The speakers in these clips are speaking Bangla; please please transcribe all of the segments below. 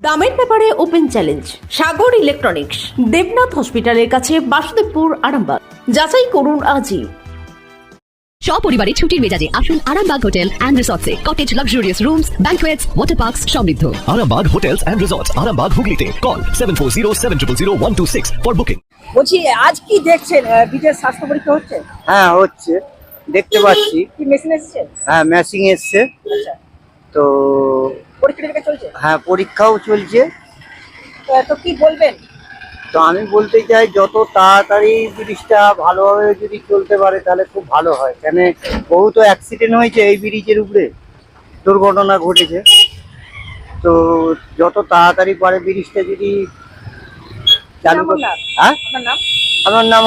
দামের ব্যাপারে open challenge Sagar electronics Debnath হসপিটালের কাছে বাসুদেবপুর আরামবাগ। যাচাই করুন আজই। সপরিবারে ছুটির মেজাজে আসুন Arambagh hotel and রিসর্টসে। Cottage luxurious rooms banquets water parks সমৃদ্ধ। Arambag Hotels and Resorts, Arambag Hooghly Call 740 for booking. বলছি আজ কি দেখছেন? বিটের স্বাস্থ্য পরীক্ষা হচ্ছে? হ্যাঁ হচ্ছে। দেখতে পাচ্ছি। কি মেশিন এসছে? হ্যাঁ ম্যাচিং এসছে। আচ্ছা। তো পরীক্ষা টরীক্ষা চলছে হ্যাঁ পরীক্ষাও চলছে। তো, কি বলবেন? তো আমি বলতে চাই যত তাড়াতাড়ি ব্রিজটা ভালোভাবে যদি চলতে পারে তাহলে খুব ভালো হয়। কেন বহু তো অ্যাক্সিডেন্ট হয়েছে এই ব্রিজের উপরে। দুর্ঘটনা ঘটেছে। তো যত তাড়াতাড়ি পারে ব্রিজটা যদি চালু হ্যাঁ? আমার নাম?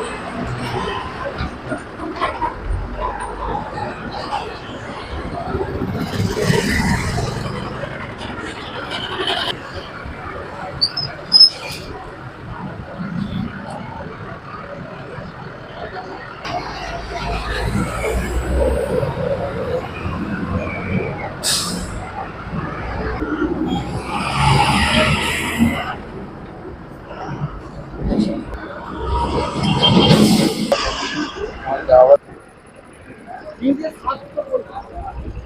হ্যাঁ আপনার নাম আমার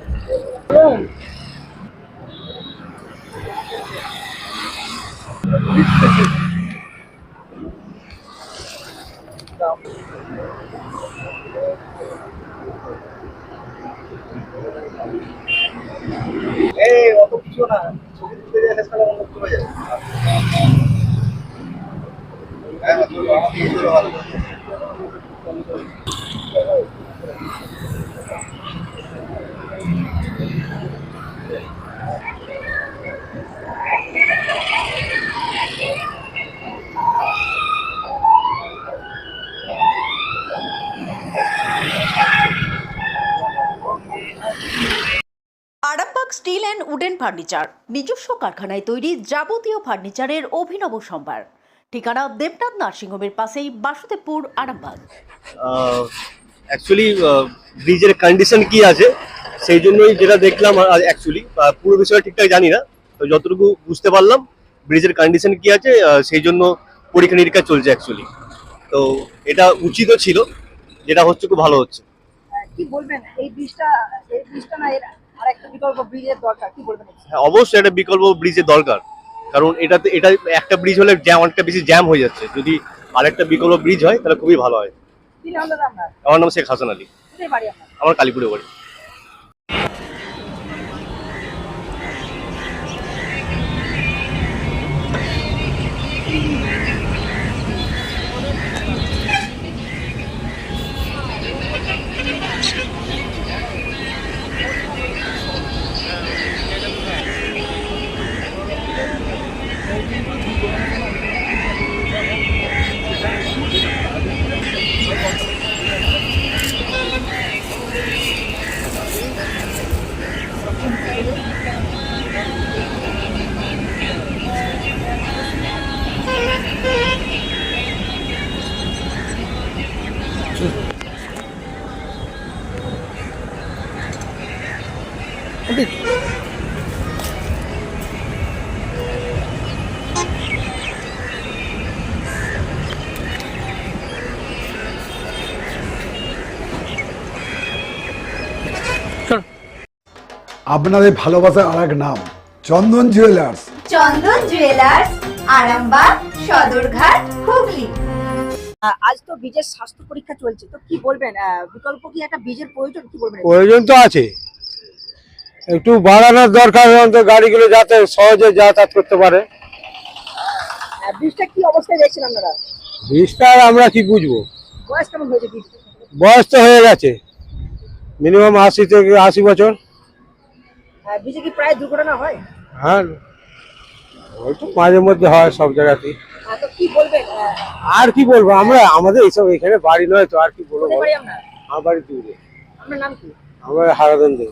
নাম হচ্ছে বিশ্বনাথ আরামবাগ অ্যান্ড ফার্নিচার। নিজস্ব কারখানায় তৈরি যাবতীয় ফার্নিচারের অভিনব সম্ভার। ঠিকানা দেবনাথ নার্সিংহোমের পাশেই বাসুদেবপুর আরামবাগ। অ্যাকচুয়ালি ব্রিজের কন্ডিশন কি আছে সেই জন্যই যেটা দেখলাম অ্যাকচুয়ালি পুরো বিষয়টা ঠিকঠাক জানি না তো যতটুকু বুঝতে পারলাম ব্রিজের কন্ডিশন কি আছে সেই জন্য পরীক্ষা নিরীক্ষা চলছে অ্যাকচুয়ালি তো এটা উচিতও ছিল যেটা হচ্ছে খুব ভালো হচ্ছে। কি বলবেন? এই ব্রিজটা এই ব্রিজটা না এর আর একটা বিকল্প ব্রিজের দরকার কি বলবেন হ্যাঁ অবশ্যই একটা বিকল্প ব্রিজের দরকার। কারণ এটাতে এটা একটা ব্রিজ হলে জ্যাম অনেকটা বেশি জ্যাম হয়ে যাচ্ছে। যদি আরেকটা বিকল্প ব্রিজ হয় তাহলে খুবই ভালো হয়। আমার নাম শেখ হাসান আলী। আমার কালীপুরে বাড়ি। Okay. আপনাদের ভালোবাসার আর এক নাম চন্দন জুয়েলার্স চন্দন জুয়েলার্স আরামবাগ সদরঘাট হুগলি। আজ তো বীজের স্বাস্থ্য পরীক্ষা চলছে তো কি বলবেন? বিকল্প কি একটা বীজের প্রয়োজন? কি বলবেন? প্রয়োজন তো আছে। একটু বাড়ানোর দরকার অন্তত গাড়িগুলো যাতে সহজে যাতায়াত করতে পারে। বীজটা কি অবস্থায় দেখছেন আপনারা? বীজটা আর আমরা কি বুঝব? বয়স কেমন হয়েছে বীজ বয়স তো হয়ে গেছে। মিনিমাম আশি থেকে আশি বছর। আহ, কি প্রায় দুর্ঘটনা হয়? হ্যাঁ ওই তো মাঝে মধ্যে হয় সব জায়গাতেই। কি বলবেন? আর কি বলব আমরা আমাদের এইসব এখানে বাড়ি নয় তো আর কি বলব আমার বাড়ি দূরে। আপনার নাম কি? আমার হারাদন দেব।